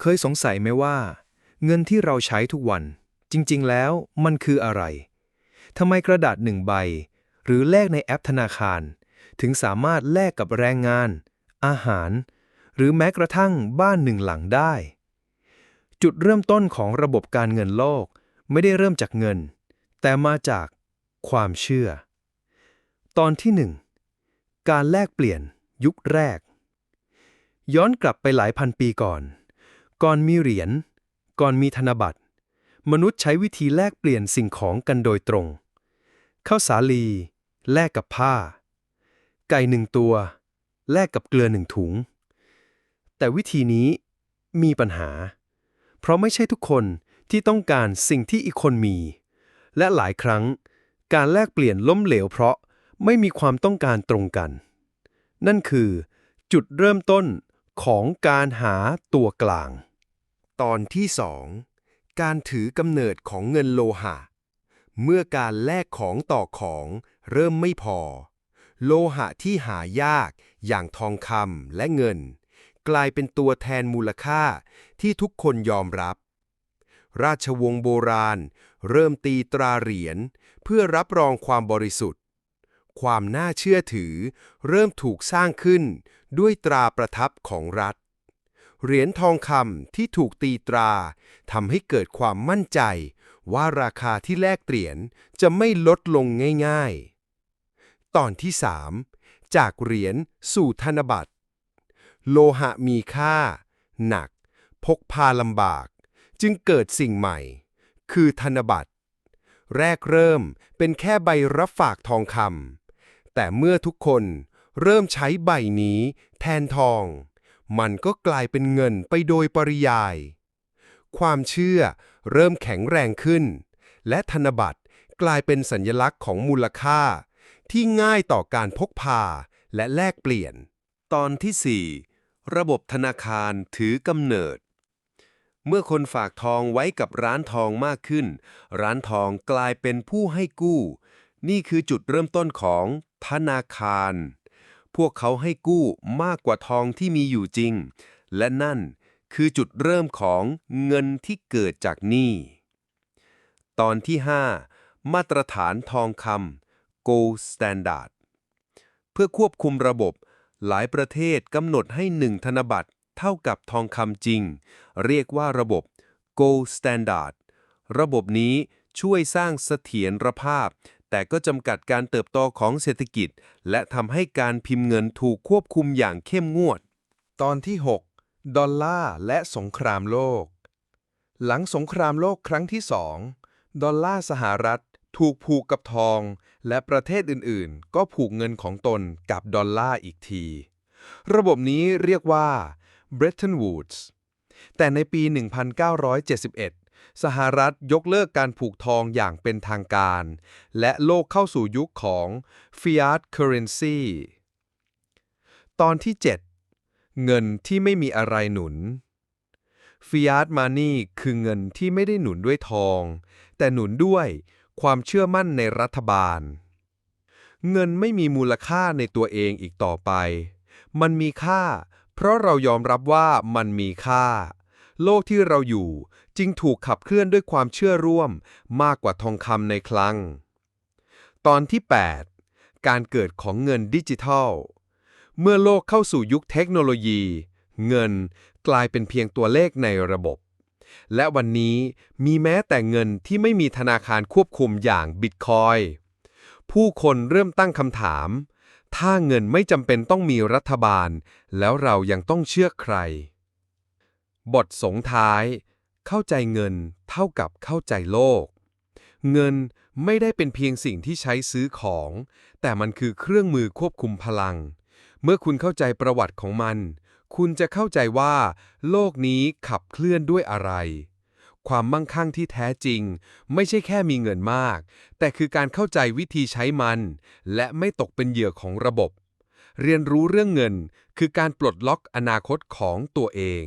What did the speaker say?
เคยสงสัยไหมว่า เงินที่เราใช้ทุกวัน จริง ๆ แล้วมันคืออะไรทำไมกระดาษหนึ่งใบ หรือแลกในแอปธนาคาร ถึงสามารถแลกกับแรงงาน อาหาร หรือแม้กระทั่งบ้านหนึ่งหลังได้ จุดเริ่มต้นของระบบการเงินโลกไม่ได้เริ่มจากเงิน แต่มาจากความเชื่อ ตอนที่หนึ่งการแลกเปลี่ยนยุคแรก ย้อนกลับไปหลายพันปีก่อน ก่อนมีเหรียญ ก่อนมีธนบัตร มนุษย์ใช้วิธีแลกเปลี่ยนสิ่งของกันโดยตรง ข้าวสาลี แลกกับผ้า ไก่หนึ่งตัว แลกกับเกลือหนึ่งถุง แต่วิธีนี้มีปัญหา เพราะไม่ใช่ทุกคนที่ต้องการสิ่งที่อีกคนมี และหลายครั้งการแลกเปลี่ยนล้มเหลวเพราะไม่มีความต้องการตรงกัน นั่นคือจุดเริ่มต้นของการหาตัวกลาง ตอนที่สองการถือกำเนิดของเงินโลหะ เมื่อการแลกของต่อของเริ่มไม่พอ โลหะที่หายากอย่างทองคำและเงิน กลายเป็นตัวแทนมูลค่าที่ทุกคนยอมรับ ราชวงศ์โบราณ เริ่มตีตราเหรียญเพื่อรับรองความบริสุทธิ์ ความน่าเชื่อถือเริ่มถูกสร้างขึ้นด้วยตราประทับของรัฐ เหรียญทองคำที่ถูกตีตราทำให้เกิดความมั่นใจ ว่าราคาที่แลกเปลี่ยนจะไม่ลดลงง่ายๆ ตอนที่ 3 จากเหรียญสู่ธนบัตร โลหะมีค่า หนัก พกพาลำบาก จึงเกิดสิ่งใหม่ คือธนบัตร แรกเริ่มเป็นแค่ใบรับฝากทองคำแต่เมื่อทุกคนเริ่มใช้ใบนี้แทนทอง มันก็กลายเป็นเงินไปโดยปริยาย ความเชื่อเริ่มแข็งแรงขึ้น และธนบัตรกลายเป็นสัญลักษณ์ของมูลค่า ที่ง่ายต่อการพกพาและแลกเปลี่ยน ตอนที่ 4 ระบบธนาคารถือกำเนิด เมื่อคนฝากทองไว้กับร้านทองมากขึ้น ร้านทองกลายเป็นผู้ให้กู้ นี่คือจุดเริ่มต้นของธนาคาร วกเขาให้กู้มากกว่าทองที่มีอยู่จริง และนั่นคือจุดเริ่มของเงินที่เกิดจากหนี้ ตอนที่ 5 มาตรฐานทองคำ Gold Standard เพื่อควบคุมระบบ หลายประเทศกำหนดให้หนึ่งธนบัตรเท่ากับทองคำจริง เรียกว่าระบบ Gold Standard ระบบนี้ช่วยสร้างเสถียรภาพ แต่ก็จำกัดการเติบโตของเศรษฐกิจ และทำให้การพิมพ์เงินถูกควบคุมอย่างเข้มงวด ตอนที่ 6 ดอลลาร์และสงครามโลก หลังสงครามโลกครั้งที่สองดอลลาร์สหรัฐถูกผูกกับทอง และประเทศอื่นๆ ก็ผูกเงินของตนกับดอลลาร์อีกที ระบบนี้เรียกว่า Bretton Woods แต่ในปี 1971 สหรัฐยกเลิกการผูกทองอย่างเป็นทางการ และโลกเข้าสู่ยุคของ Fiat Currency ตอนที่ 7 เงินที่ไม่มีอะไรหนุน Fiat Money คือเงินที่ไม่ได้หนุนด้วยทอง แต่หนุนด้วยความเชื่อมั่นในรัฐบาล เงินไม่มีมูลค่าในตัวเองอีกต่อไป มันมีค่า เพราะเรายอมรับว่ามันมีค่า โลกที่เราอยู่ จึงถูกขับเคลื่อนด้วยความเชื่อร่วมมากกว่าทองคำในคลัง ตอนที่ 8 การเกิดของเงินดิจิทัล เมื่อโลกเข้าสู่ยุคเทคโนโลยี เงินกลายเป็นเพียงตัวเลขในระบบ และวันนี้มีแม้แต่เงินที่ไม่มีธนาคารควบคุมอย่างบิตคอยผู้คนเริ่มตั้งคำถาม ถ้าเงินไม่จำเป็นต้องมีรัฐบาล แล้วเรายังต้องเชื่อใคร บทสงท้าย เข้าใจเงินเท่ากับเข้าใจโลก เงินไม่ได้เป็นเพียงสิ่งที่ใช้ซื้อของ แต่มันคือเครื่องมือควบคุมพลัง เมื่อคุณเข้าใจประวัติของมัน คุณจะเข้าใจว่า โลกนี้ขับเคลื่อนด้วยอะไร ความมั่งคั่งที่แท้จริง ไม่ใช่แค่มีเงินมาก แต่คือการเข้าใจวิธีใช้มัน และไม่ตกเป็นเหยื่อของระบบ เรียนรู้เรื่องเงินคือการปลดล็อกอนาคตของตัวเอง